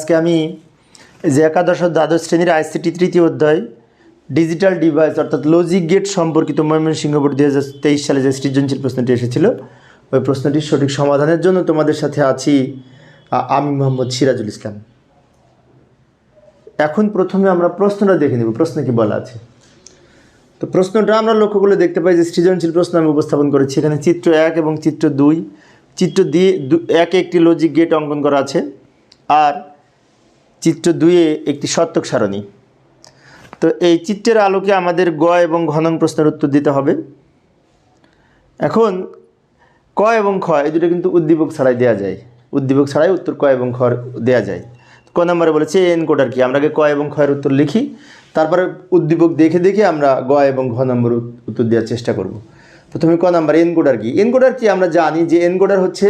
আজকে আমি যে একাদশ দ্বাদশ শ্রেণির আইসিটি তৃতীয় অধ্যায়, ডিজিটাল ডিভাইস অর্থাৎ লজিক গেট সম্পর্কিত ময়মনসিংহ বোর্ড দুই হাজার তেইশ সালে যে সৃজনশীল প্রশ্নটি এসেছিল, ওই প্রশ্নটির সঠিক সমাধানের জন্য তোমাদের সাথে আছি আমি মোহাম্মদ সিরাজুল ইসলাম। এখন প্রথমে আমরা প্রশ্নটা দেখে নেব, প্রশ্ন কি বলা আছে? তো প্রশ্নটা আমরা লক্ষ্য করলে দেখতে পাই যে সৃজনশীল প্রশ্ন আমি উপস্থাপন করেছি। এখানে চিত্র এক এবং চিত্র দুই, চিত্র দিয়ে দু- একে একটি লজিক গেট অঙ্কন করা আছে, আর চিত্র দুইয়ে একটি সত্যক সারণী। তো এই চিত্রের আলোকে আমাদের গ এবং ঘনং প্রশ্নের উত্তর দিতে হবে। এখন ক এবং খ, এই দুটো কিন্তু উদ্দীপক ছাড়াই দেওয়া যায়। উদ্দীপক ছাড়াই উত্তর ক এবং খ দেওয়া যায়। ক নম্বরে বলেছে এন কোডার কি? আমরা আগে ক এবং খ এর উত্তর লিখি, তারপরে উদ্দীপক দেখে দেখে আমরা গ এবং ঘ নম্বর উত্তর দেওয়ার চেষ্টা করব। প্রথমে ক নাম্বার এন কোডার কি? এন কোডার কি? আমরা জানি যে এন কোডার হচ্ছে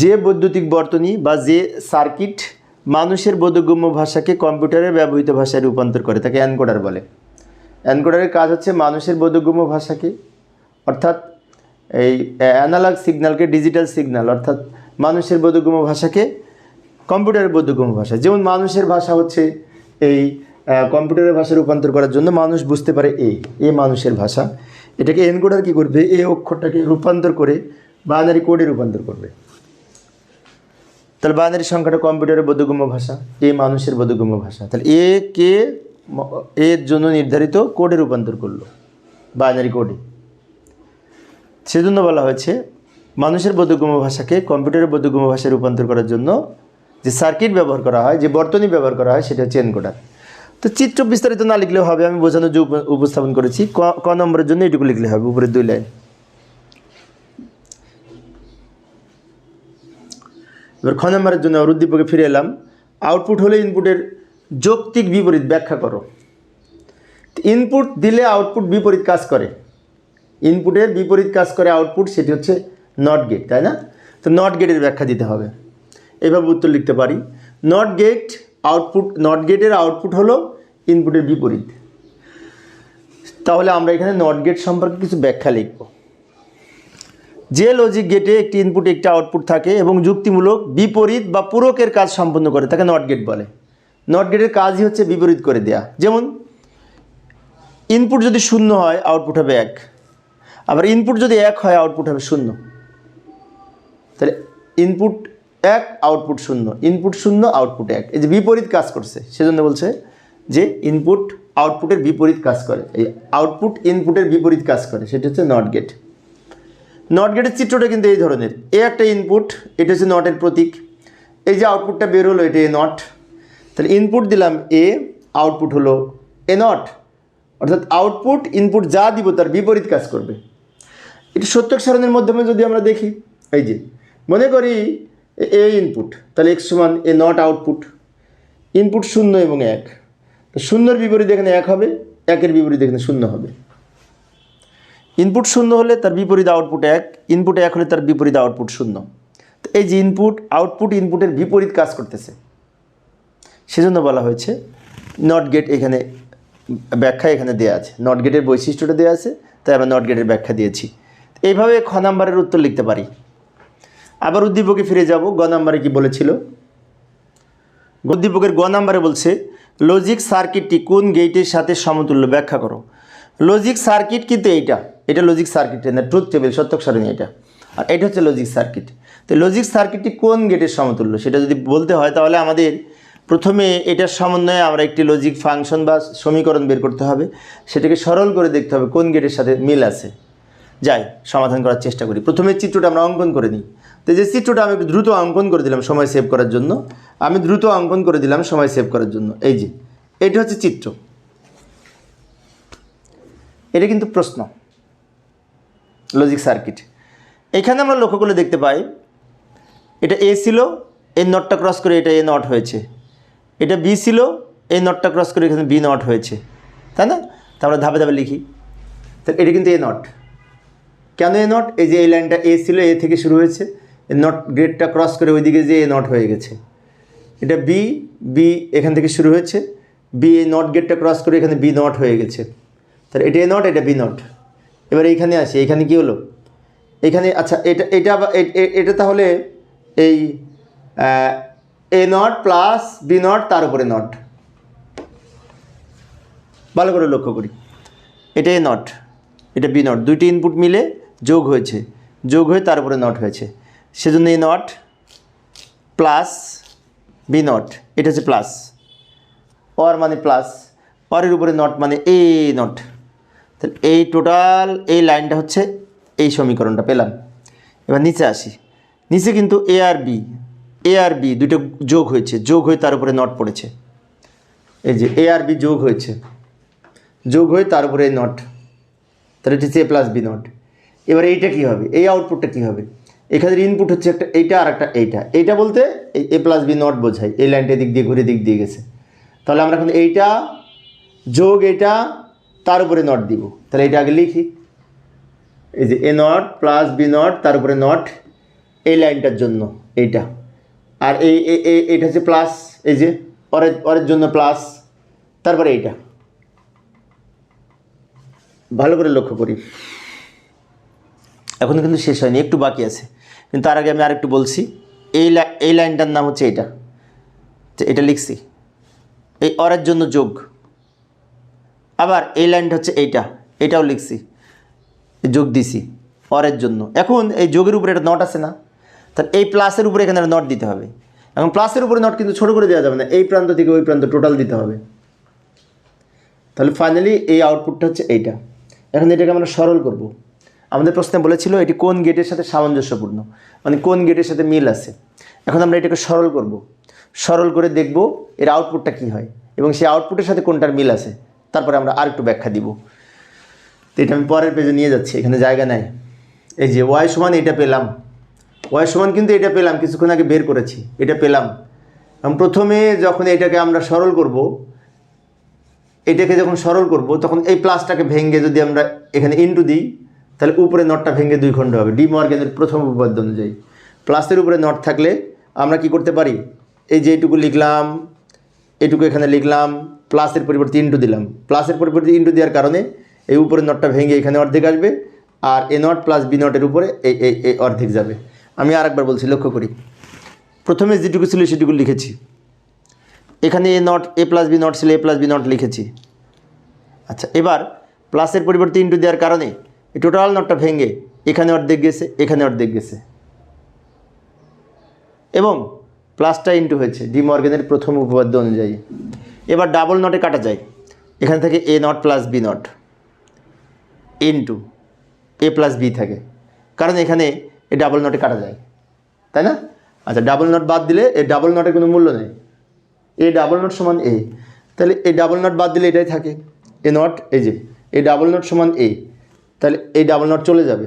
যে বৈদ্যুতিক বর্তনী বা যে সার্কিট মানুষের বোধগম্য ভাষাকে কম্পিউটারে ব্যবহৃত ভাষায় রূপান্তর করে, তাকে অ্যানকোডার বলে। অ্যানকোডারের কাজ হচ্ছে মানুষের বোধগম্য ভাষাকে, অর্থাৎ এই অ্যানালগ সিগন্যালকে ডিজিটাল সিগন্যাল অর্থাৎ মানুষের বোধগম্য ভাষাকে কম্পিউটারের বোধগম্য ভাষা। যেমন মানুষের ভাষা হচ্ছে এই কম্পিউটারের ভাষা রূপান্তর করার জন্য মানুষ বুঝতে পারে এ এ মানুষের ভাষা। এটাকে এনকোডার কী করবে? এ অক্ষরটাকে রূপান্তর করে বাইনারি কোডে রূপান্তর করবে। তাহলে বাইনারি সংখ্যাটা কম্পিউটারের বোধগম্য ভাষা এ মানুষের বোধগম্য ভাষা। তাহলে এ কে এর জন্য নির্ধারিত কোডে রূপান্তর করল, বাইনারি কোডে সেজন্য বলা হয়েছে, মানুষের বোধগম্য ভাষাকে কম্পিউটারের বোধগম্য ভাষায় রূপান্তর করার জন্য যে সার্কিট ব্যবহার করা হয়, যে বর্তনী ব্যবহার করা হয়, সেটা হচ্ছে এনকোডার তো চিত্র বিস্তারিত না লিখলেও হবে, আমি বোঝানোর যে উপস্থাপন করেছি, ক ক নম্বরের জন্য এটুকু লিখলে হবে উপরে দুই লাইন। এবার খ নম্বরের জন্য আবার উদ্দীপকে ফিরে এলাম। আউটপুট হলে ইনপুটের যৌক্তিক বিপরীত ব্যাখ্যা করো। ইনপুট দিলে আউটপুট বিপরীত কাজ করে। ইনপুটের বিপরীত কাজ করে আউটপুট সেটি হচ্ছে নট গেট তাই না? তো নট গেটের ব্যাখ্যা দিতে হবে। এভাবে উত্তর লিখতে পারি। নট গেট আউটপুট নট গেটের আউটপুট হলো ইনপুটের বিপরীত। তাহলে আমরা এখানে নট গেট সম্পর্কে কিছু ব্যাখ্যা লিখব। যে লজিক গেটে একটি ইনপুট একটি আউটপুট থাকে এবং যুক্তিমূলক বিপরীত বা পূরকের কাজ সম্পন্ন করে, তাকে নট গেট বলে। নট গেটের কাজই হচ্ছে বিপরীত করে দেয়া। যেমন ইনপুট যদি শূন্য হয় আউটপুট হবে এক। আবার ইনপুট যদি এক হয় আউটপুট হবে শূন্য। তাহলে ইনপুট এক আউটপুট শূন্য। ইনপুট শূন্য আউটপুট এক। এই যে বিপরীত কাজ করছে, সেজন্য বলছে যে ইনপুট আউটপুটের বিপরীত কাজ করে। এই আউটপুট ইনপুটের বিপরীত কাজ করে, সেটা হচ্ছে নট গেট নট গেটের চিত্রটা কিন্তু এই ধরনের। এ একটা ইনপুট এটা হচ্ছে নটের প্রতীক। এই যে আউটপুটটা বের হলো, এটা এ নট তাহলে ইনপুট দিলাম এ আউটপুট হলো এ নট অর্থাৎ আউটপুট ইনপুট যা দিব তার বিপরীত কাজ করবে। এটি সত্যক সারণের মাধ্যমে যদি আমরা দেখি, এই যে, মনে করি এ- ইনপুট তাহলে এক্স সমান এ নট আউটপুট ইনপুট শূন্য এবং এক। শূন্যর বিপরীত এখানে এক হবে, একের বিপরীত এখানে শূন্য হবে। ইনপুট শূন্য হলে তার বিপরীত আউটপুট এক ইনপুট এক হলে তার বিপরীত আউটপুট শূন্য। তো এই যে ইনপুট আউটপুট ইনপুটের বিপরীত কাজ করতেছে, সেজন্য বলা হয়েছে নট গেট এখানে ব্যাখ্যা এখানে দেওয়া আছে। নট গেটের বৈশিষ্ট্যটা দেওয়া আছে, তাই আমরা নট গেটের ব্যাখ্যা দিয়েছি। এইভাবে খ নাম্বারের উত্তর লিখতে পারি। আবার উদ্দীপকে ফিরে যাব, গ নাম্বারে কি বলেছিল? উদ্দীপকের গ নাম্বারে বলছে লজিক সার্কিটটি কোন গেটের সাথে সমতুল্য? ব্যাখ্যা করো। লজিক সার্কিট কিন্তু এইটা। এটা লজিক সার্কিট না ট্রুথ টেবিল সত্যক সারণী এটা। আর এটা হচ্ছে লজিক সার্কিট তো লজিক সার্কিটটি কোন গেটের সমতুল্য? সেটা যদি বলতে হয়, তাহলে আমাদের প্রথমে এটার সমন্বয়ে আমরা একটি লজিক ফাংশন বা সমীকরণ বের করতে হবে। সেটাকে সরল করে দেখতে হবে কোন গেটের সাথে মিল আছে। যাই, সমাধান করার চেষ্টা করি। প্রথমে চিত্রটা আমরা অঙ্কন করে নিই। তো যে চিত্রটা আমি একটু দ্রুত অঙ্কন করে দিলাম সময় সেভ করার জন্য, আমি দ্রুত অঙ্কন করে দিলাম সময় সেভ করার জন্য। এই যে, এটা হচ্ছে চিত্র। এটা কিন্তু প্রশ্ন। লজিক সার্কিট এখানে আমরা লক্ষ্য করলে দেখতে পাই। এটা এ ছিল এই নটটা ক্রস করে এটা এ নট হয়েছে। এটা বি ছিল এই নটটা ক্রস করে এখানে বি নট হয়েছে। তাই না? তারপরে ধাপে ধাপে লিখি। তাহলে এটা কিন্তু এ নট। কেন এ নট? এই যে এই লাইনটা এ ছিল এ থেকে শুরু হয়েছে। নট গ্রেডটা ক্রস করে ওইদিকে যে এ নট হয়ে গেছে। এটা বি বি এখান থেকে শুরু হয়েছে। বি এ নট গেটটা ক্রস করে এখানে বি নট হয়ে গেছে। তাহলে এটা এ নট, এটা বি নট। এবার এইখানে আসি এখানে কি হলো? এখানে আচ্ছা এটা এটা এটা তাহলে এই A not plus B not তার উপরে নট। ভালো করে লক্ষ্য করি। এটা এ নট, এটা বি নট, দুইটি ইনপুট মিলে যোগ হয়েছে, যোগ হয়ে তার উপরে নট হয়েছে। সেজন্য A not plus B not, এটা হচ্ছে প্লাস। অর মানে প্লাস অরের উপরে নট মানে এ নট। তাহলে এই টোটাল এই লাইনটা হচ্ছে এই সমীকরণটা পেলাম। এবার নিচে আসি। নিচে কিন্তু এ আর বি এ আর বি দুটো যোগ হয়েছে। যোগ হয়ে তার উপরে নট পড়েছে। এই যে এ আর বি যোগ হয়েছে। যোগ হয়ে তার উপরে নট তাহলে এটা হচ্ছে এ প্লাস বি নট এবার এইটা কী হবে? এই আউটপুটটা কী হবে? এখানে ইনপুট হচ্ছে একটা এইটা আর একটা এইটা। এইটা বলতে এই এ প্লাস বি নট বোঝায়। এই লাইনটা দিক দিয়ে ঘুরে দিক দিয়ে গেছে। তাহলে আমরা এখন এইটা যোগ এটা তার উপরে নট দিব। তাহলে এটা আগে লিখি। এই যে A not plus B not তার উপরে নট এই লাইনটার জন্য এইটা। আর এই এটা হচ্ছে প্লাস এই যে অরের অরের জন্য প্লাস তারপরে এইটা। ভালো করে লক্ষ্য করি। এখন কিন্তু শেষ হয়নি, একটু বাকি আছে। কিন্তু তার আগে আমি আরেকটু বলছি, এই এই লাইনটার নাম হচ্ছে এটা। এটা লিখছি। এই অরের জন্য যোগ। আবার এই লাইনটা হচ্ছে এইটা, এটাও লিখছি, যোগ দিছি, অরের জন্য। এখন এই যোগের উপরে একটা নট আছে না, তাহলে এই প্লাসের উপরে এখানে নট দিতে হবে। এখন প্লাসের উপরে নট কিন্তু ছোট করে দেওয়া যাবে না, এই প্রান্ত থেকে ওই প্রান্ত টোটাল দিতে হবে। তাহলে ফাইনালি এই আউটপুটটা হচ্ছে এইটা। এখন এটাকে আমরা সরল করব। আমাদের প্রশ্নে বলেছিল এটি কোন গেটের সাথে সামঞ্জস্যপূর্ণ? মানে কোন গেটের সাথে মিল আছে? এখন আমরা এটাকে সরল করব। সরল করে দেখব এর আউটপুটটা কি হয় এবং সেই আউটপুটের সাথে কোনটার মিল আছে। তারপরে আমরা আরেকটু ব্যাখ্যা দিব। তো এটা আমি পরের পেজে নিয়ে যাচ্ছি, এখানে জায়গা নাই। এই যে ওয়াই সমান এটা পেলাম। ওয়াই সমান কিন্তু এটা পেলাম, কিছুক্ষণ আগে বের করেছি, এটা পেলাম। প্রথমে যখন এটাকে আমরা সরল করব, এটাকে যখন সরল করব, তখন এই প্লাসটাকে ভেঙে যদি আমরা এখানে ইনটু দিই, তাহলে উপরে নটটা ভেঙে দুই খণ্ড হবে। ডি মর্গেনের প্রথম উপপাদ্য অনুযায়ী। প্লাসের উপরে নট থাকলে আমরা কি করতে পারি? এই যে এইটুকু লিখলাম, এটুকু এখানে লিখলাম প্লাসের পরিবর্তে ইনটু দিলাম। প্লাসের পরিবর্তে ইনটু দেওয়ার কারণে এই উপরে নটটা ভেঙে এখানে অর্ধেক আসবে আর এ নট প্লাস বি নটের উপরে এই এই অর্ধেক যাবে। আমি আরেকবার বলছি, লক্ষ্য করি। প্রথমে যেটুকু ছিল সেটুকু লিখেছি। এখানে A not A plus B not ছিল এ প্লাস বি নট লিখেছি। আচ্ছা এবার প্লাসের পরিবর্তে ইন্টু দেওয়ার কারণে এই টোটাল নটটা ভেঙে এখানে অর্ধেক গেছে, এখানে অর্ধেক গেছে। এবং প্লাসটা ইন্টু হয়েছে ডি মর্গেনের প্রথম উপপাদ্য অনুযায়ী। এবার ডাবল নটে কাটা যায়। এখান থেকে A not plus B not into A plus B থাকে। কারণ এখানে এ ডাবল নটে কাটা যায়। তাই না? আচ্ছা ডাবল নট বাদ দিলে এ ডাবল নটের কোনো মূল্য নেই। এ ডাবল নট সমান এ তাহলে এ ডাবল নট বাদ দিলে এটাই থাকে। এ নট এই যে এ ডাবল নট সমান এ তাহলে এই ডাবল নট চলে যাবে।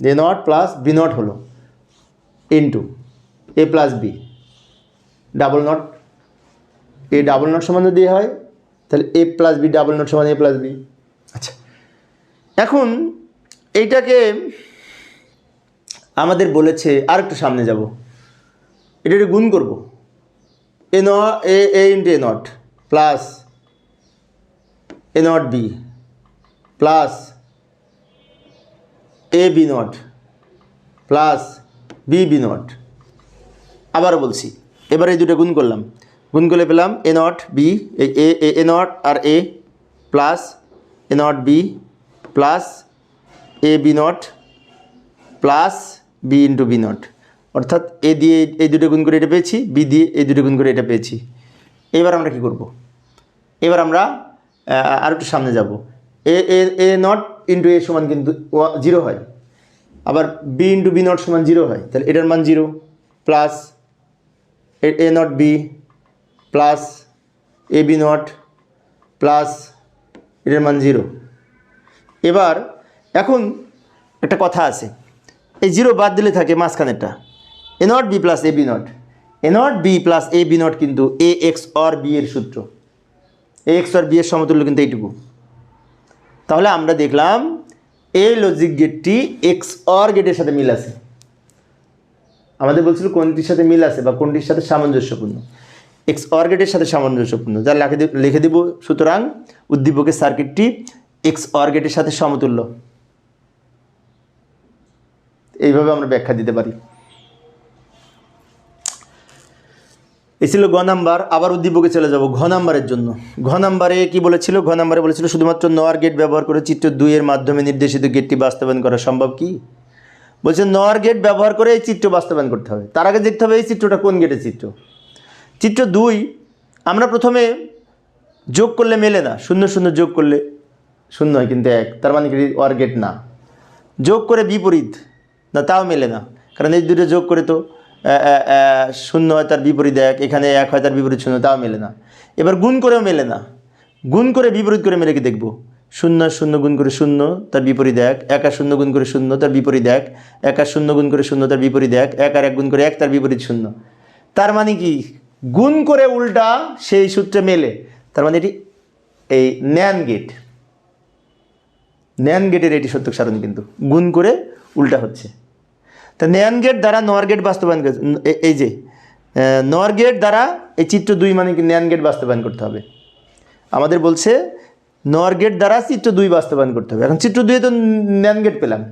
A not plus B not হলো। Into A plus B double not A double not সমান যদি হয়, তাহলে A plus B double not সমান এ প্লাস বি আচ্ছা এখন এইটাকে আমাদের বলেছে আর একটু সামনে যাব। এটা একটু গুণ করব। এ ন A A into A not plus A not B plus A B not plus B B not আবার বলছি, এবার এই দুটো গুণ করলাম। গুণ করে পেলাম A not B A A not R A plus A not B plus A B not plus B into B not অর্থাৎ এ দিয়ে এই দুটো গুণ করে এটা পেয়েছি বি দিয়ে এই দুটো গুণ করে এটা পেয়েছি। এবার আমরা কি করব? এবার আমরা আর একটু সামনে যাব। এ এ এ নট ইন্টু এ সমান কিন্তু জিরো হয়। আবার বি ইন্টু বি নট সমান জিরো হয়। তাহলে এটার মান zero plus A not B plus A B not plus এটার মান জিরো এবার এখন একটা কথা আছে। এই জিরো বাদ দিলে থাকে মাঝখানেরটা। A not B plus A B not A not B plus A B not কিন্তু এ এক্স অর বি এর সূত্র। এ এক্স অর বি এর সমতুল্য কিন্তু এইটুকু। তাহলে আমরা দেখলাম এই লজিক গেটটি এক্স অর গেটের সাথে মিল আছে। আমাদের বলছিল কোনটির সাথে মিল আছে বা কোনটির সাথে সামঞ্জস্যপূর্ণ। এক্স অর গেটের সাথে সামঞ্জস্যপূর্ণ, যা লিখে লিখে দিব সুতরাং উদ্দীপকের সার্কিটটি এক্স অর গেটের সাথে সমতুল্য। এইভাবে আমরা ব্যাখ্যা দিতে পারি। এ ছিল গ নাম্বার, আবার উদ্দীপকে চলে যাব ঘ নাম্বারের জন্য। ঘ নাম্বারে কি বলেছিল? ঘ নাম্বারে বলেছিল, শুধুমাত্র নর গেট ব্যবহার করে চিত্র দুইয়ের মাধ্যমে নির্দেশিত গেটটি বাস্তবায়ন করা সম্ভব কি? বলছে নর গেট ব্যবহার করে এই চিত্র বাস্তবায়ন করতে হবে। তার আগে দেখতে হবে এই চিত্রটা কোন গেটের চিত্র? চিত্র দুই, আমরা প্রথমে যোগ করলে মেলে না, শূন্য শূন্য যোগ করলে শূন্য হয় কিন্তু এক, তার মানে কি ওয়ার গেট না। যোগ করে বিপরীত, না তাও মেলে না, কারণ এই দুটো যোগ করে তো শূন্য হয় তার বিপরীত এক, এখানে এক হয় তার বিপরীত শূন্য, তাও মেলে না। এবার গুণ করেও মেলে না, গুণ করে বিপরীত করে মেলে কি দেখব? শূন্য শূন্য গুণ করে শূন্য, তার বিপরীত এক এক শূন্য গুণ করে শূন্য, তার বিপরীত এক এক শূন্য গুণ করে শূন্য, তার বিপরীত এক এক আর এক গুণ করে এক, তার বিপরীত শূন্য। তার মানে কি? গুণ করে উল্টা সেই সূত্রে মেলে। তার মানে এটি এই ন্যান গেট। ন্যান গেটের এটি সত্যক সারণী কিন্তু, গুণ করে উল্টা হচ্ছে। তা ন্যান গেট দ্বারা নর গেট বাস্তবায়ন এই যে নর গেট দ্বারা এই চিত্র দুই মানে কি ন্যান গেট বাস্তবায়ন করতে হবে। আমাদের বলছে নর গেট দ্বারা চিত্র দুই বাস্তবায়ন করতে হবে। এখন চিত্র দুইয়ে তো ন্যান গেট পেলাম।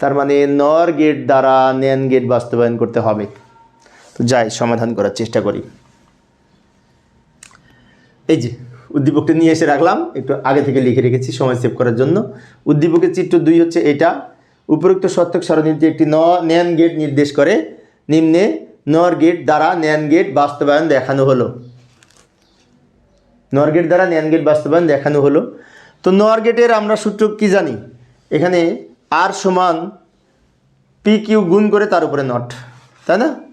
তার মানে নর গেট দ্বারা ন্যান গেট বাস্তবায়ন করতে হবে। তো যাই, সমাধান করার চেষ্টা করি। এই যে, উদ্দীপকটা নিয়ে এসে রাখলাম। একটু আগে থেকে লিখে রেখেছি, সময় সেভ করার জন্য। উদ্দীপকের চিত্র দুই হচ্ছে এটা। উপরোক্ত সত্যক সারণীতে একটি ন ন্যান গেট নির্দেশ করে। নিম্নে, নর গেট দ্বারা ন্যান গেট বাস্তবায়ন দেখানো হলো। নর গেট দ্বারা ন্যান গেট বাস্তবায়ন দেখানো হলো। তো নর গেটের আমরা সূত্র কি জানি? এখানে আর সমান পি কিউ গুণ করে তার উপরে নট তাই না?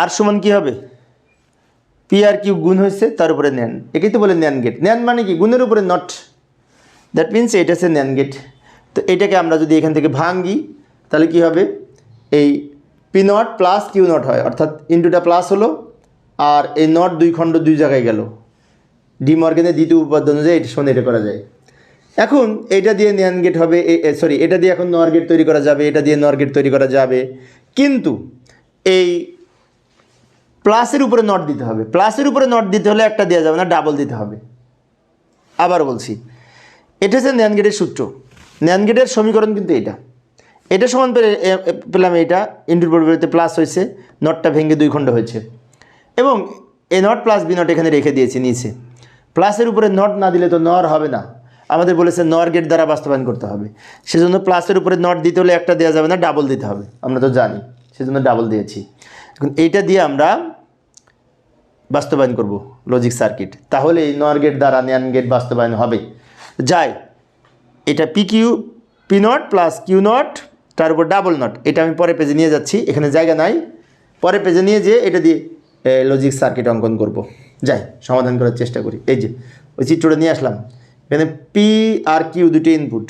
আর সমান কি হবে? পি আর কিউ গুণ হয়েছে, তার উপরে ন্যান একেই তো বলে ন্যান গেট ন্যান মানে কি? গুণের উপরে নট দ্যাট মিনস এটা হচ্ছে ন্যান গেট তো এটাকে আমরা যদি এখান থেকে ভাঙ্গি, তাহলে কি হবে? এই P not plus Q not হয়। অর্থাৎ ইন্টুটা প্লাস হলো, আর এই নট দুই খণ্ড দুই জায়গায় গেল। ডি মর্গেনের দ্বিতীয় উপাদ্য অনুযায়ী এটা শোনে এটা করা যায়। এখন এটা দিয়ে ন্যান গেট হবে সরি এটা দিয়ে এখন নর গেট তৈরি করা যাবে, এটা দিয়ে নর গেট তৈরি করা যাবে। কিন্তু এই প্লাসের উপরে নট দিতে হবে। প্লাসের উপরে নট দিতে হলে একটা দেওয়া যাবে না, ডাবল দিতে হবে। আবার বলছি, এটা হচ্ছে ন্যান গেটের সূত্র। ন্যান গেটের সমীকরণ কিন্তু এটা। এটা সমান পেলে পেলাম এটা ইন্টুর পরিবর্তে প্লাস হয়েছে, নটটা ভেঙে দুই খণ্ড হয়েছে। এবং A not plus B not এখানে রেখে দিয়েছি নিচে। প্লাসের উপরে নট না দিলে তো নর হবে না। আমাদের বলেছে নর গেট দ্বারা বাস্তবায়ন করতে হবে। সেজন্য প্লাসের উপরে নট দিতে হলে একটা দেওয়া যাবে না ডাবল দিতে হবে। আমরা তো জানি, সেজন্য ডাবল দিয়েছি। এখন এইটা দিয়ে আমরা বাস্তবায়ন করব লজিক সার্কিট তাহলে এই নর গেট দ্বারা ন্যান গেট বাস্তবায়ন হবে। যাই, এটা P Q P not plus Q not তার উপর ডাবল নট এটা আমি পরে পেজে নিয়ে যাচ্ছি, এখানে জায়গা নাই। পরে পেজে নিয়ে যেয়ে এটা দিয়ে লজিক সার্কিট অঙ্কন করব। যাই, সমাধান করার চেষ্টা করি। এই যে, ওই চিত্রটা নিয়ে আসলাম। এখানে পি আর কিউ দুটো ইনপুট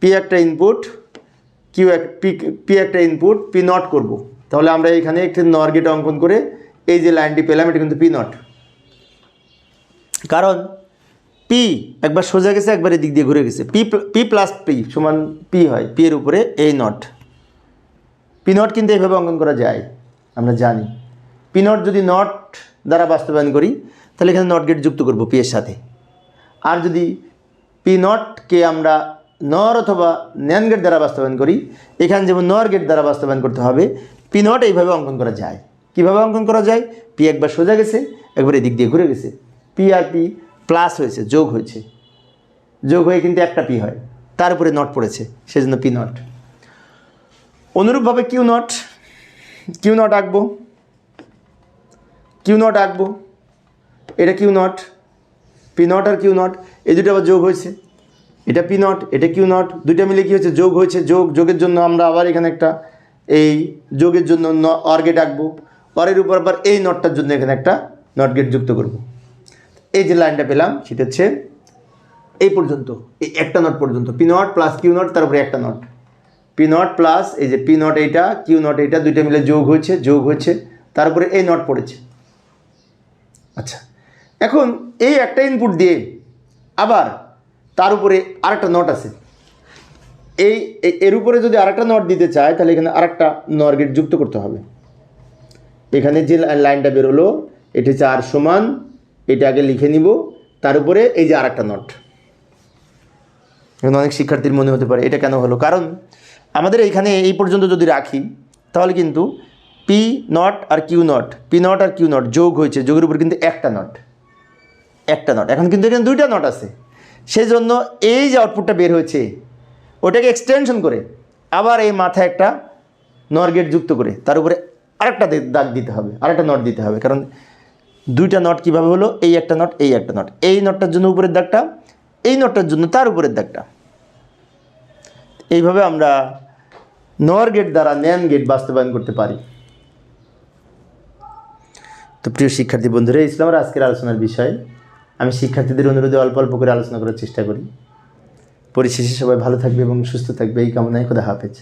পি একটা ইনপুট কিউ এক পি পি একটা ইনপুট পি নট করব। তাহলে আমরা এখানে একটি নর গেট অঙ্কন করে এই যে লাইনটি পেলাম, এটা কিন্তু পি নট কারণ পি একবার সোজা গেছে, একবার এদিক দিয়ে ঘুরে গেছে। পি পি প্লাস পি সমান পি হয় পি এর উপরে এই নট পি নট কিন্তু এইভাবে অঙ্কন করা যায়, আমরা জানি। পি নট যদি নট দ্বারা বাস্তবায়ন করি, তাহলে এখানে নট গেট যুক্ত করব পি এর সাথে। আর যদি পি নটকে আমরা নর অথবা ন্যান গেট দ্বারা বাস্তবায়ন করি, এখানে যেমন নর গেট দ্বারা বাস্তবায়ন করতে হবে পি নট এইভাবে অঙ্কন করা যায়। কীভাবে অঙ্কন করা যায়? পি একবার সোজা গেছে, একবার এদিক দিয়ে ঘুরে গেছে। পি আর পি প্লাস হয়েছে, যোগ হয়েছে। যোগ হয়ে কিন্তু একটা পি হয়। তার উপরে নট পড়েছে, সেজন্য পি নট অনুরূপভাবে কিউ নট কিউ নট আঁকবো। কিউ নট আঁকবো। এটা কিউ নট পি নট আর কিউ নট এই দুটো আবার যোগ হয়েছে। এটা পি নট এটা কিউ নট দুইটা মিলে কি হয়েছে? যোগ হয়েছে। যোগ, যোগের জন্য আমরা আবার এখানে একটা এই যোগের জন্য ন অর অরের উপর আবার এই নটটার জন্য এখানে একটা নট গেট যুক্ত করব। এই যে লাইনটা পেলাম, সেটা হচ্ছে এই পর্যন্ত, এই একটা নট পর্যন্ত P not plus Q not তার উপরে একটা নট পি নট প্লাস এই যে পি নট এইটা কিউ নট এইটা, দুইটা মিলে যোগ হয়েছে যোগ হয়েছে তারপরে এই নট পড়েছে। আচ্ছা এখন এই একটা ইনপুট দিয়ে আবার তার উপরে আরেকটা নট আছে। এই এর উপরে যদি আরেকটা নট দিতে চায়, তাহলে এখানে আরেকটা নর গেট যুক্ত করতে হবে। এখানে যে লাইনটা বেরোলো, এটা হচ্ছে আর সমান, এটা আগে লিখে নিব, তার উপরে এই যে আরেকটা নট এখন অনেক শিক্ষার্থীর মনে হতে পারে, এটা কেন হলো? কারণ আমাদের এইখানে এই পর্যন্ত যদি রাখি, তাহলে কিন্তু পি নট আর কিউ নট পি নট আর কিউ নট যোগ হয়েছে, যোগের উপর কিন্তু একটা নট একটা নট এখন কিন্তু এখানে দুইটা নট আছে। সেই জন্য এই যে আউটপুটটা বের হয়েছে, ওটাকে এক্সটেনশন করে আবার এই মাথায় একটা নর গেট যুক্ত করে, তার উপরে আরেকটা দাগ দিতে হবে, আরেকটা নট দিতে হবে। কারণ দুইটা নট কীভাবে হলো? এই একটা নট এই একটা নট এই নটটার জন্য উপরের দাগটা, এই নটটার জন্য তার উপরের দাগটা। এইভাবে আমরা নর গেট দ্বারা ন্যান গেট বাস্তবায়ন করতে পারি। তো প্রিয় শিক্ষার্থী বন্ধুরা ছিল আজকের আলোচনার বিষয়। আমি শিক্ষার্থীদের অনুরোধে অল্প অল্প করে আলোচনা করার চেষ্টা করি। পরিশেষে সবাই ভালো থাকবে এবং সুস্থ থাকবে। এই কামনায় খোদা হাফেজ।